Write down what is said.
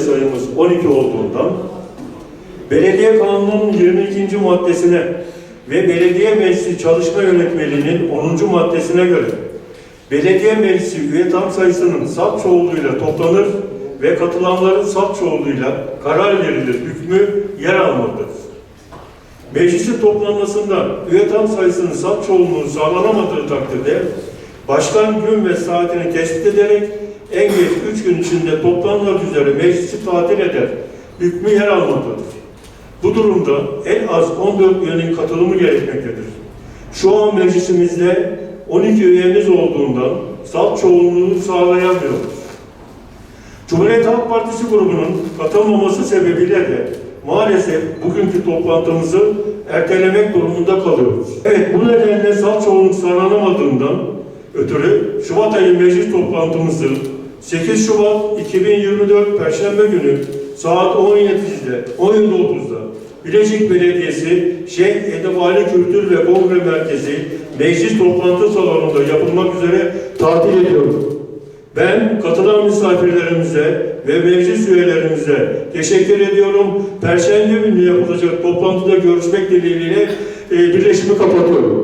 Sayımız 12 olduğundan Belediye Kanunu'nun 22. maddesine ve Belediye Meclisi Çalışma Yönetmeliğinin 10. maddesine göre Belediye Meclisi üye tam sayısının salt çoğunluğuyla toplanır ve katılanların salt çoğunluğuyla karar verilir hükmü yer almaktadır. Meclisi toplanmasında üye tam sayısının salt çoğunluğu sağlanamadığı takdirde başkan gün ve saatini tespit ederek en geç üç gün içinde toplanmak üzere meclisi tatil eder. Hükmü yer almaktadır. Bu durumda en az 14 üyenin katılımı gerekmektedir. Şu an meclisimizde 12 üyemiz olduğundan salt çoğunluğu sağlayamıyoruz. Cumhuriyet Halk Partisi grubunun katılmaması sebebiyle de maalesef bugünkü toplantımızı ertelemek durumunda kalıyoruz. Evet bu nedenle salt çoğunluk sağlanamadığından ötürü Şubat ayı meclis toplantımızı 8 Şubat 2024 Perşembe günü saat 17'de 17.30'da Bilecik Belediyesi Şeyh Edebali Kültür ve Kongre Merkezi Meclis Toplantı Salonu'nda yapılmak üzere tatil ediyorum. Ben katılan misafirlerimize ve meclis üyelerimize teşekkür ediyorum. Perşembe günü yapılacak toplantıda görüşmek dileğiyle e, birleşimi kapatıyorum.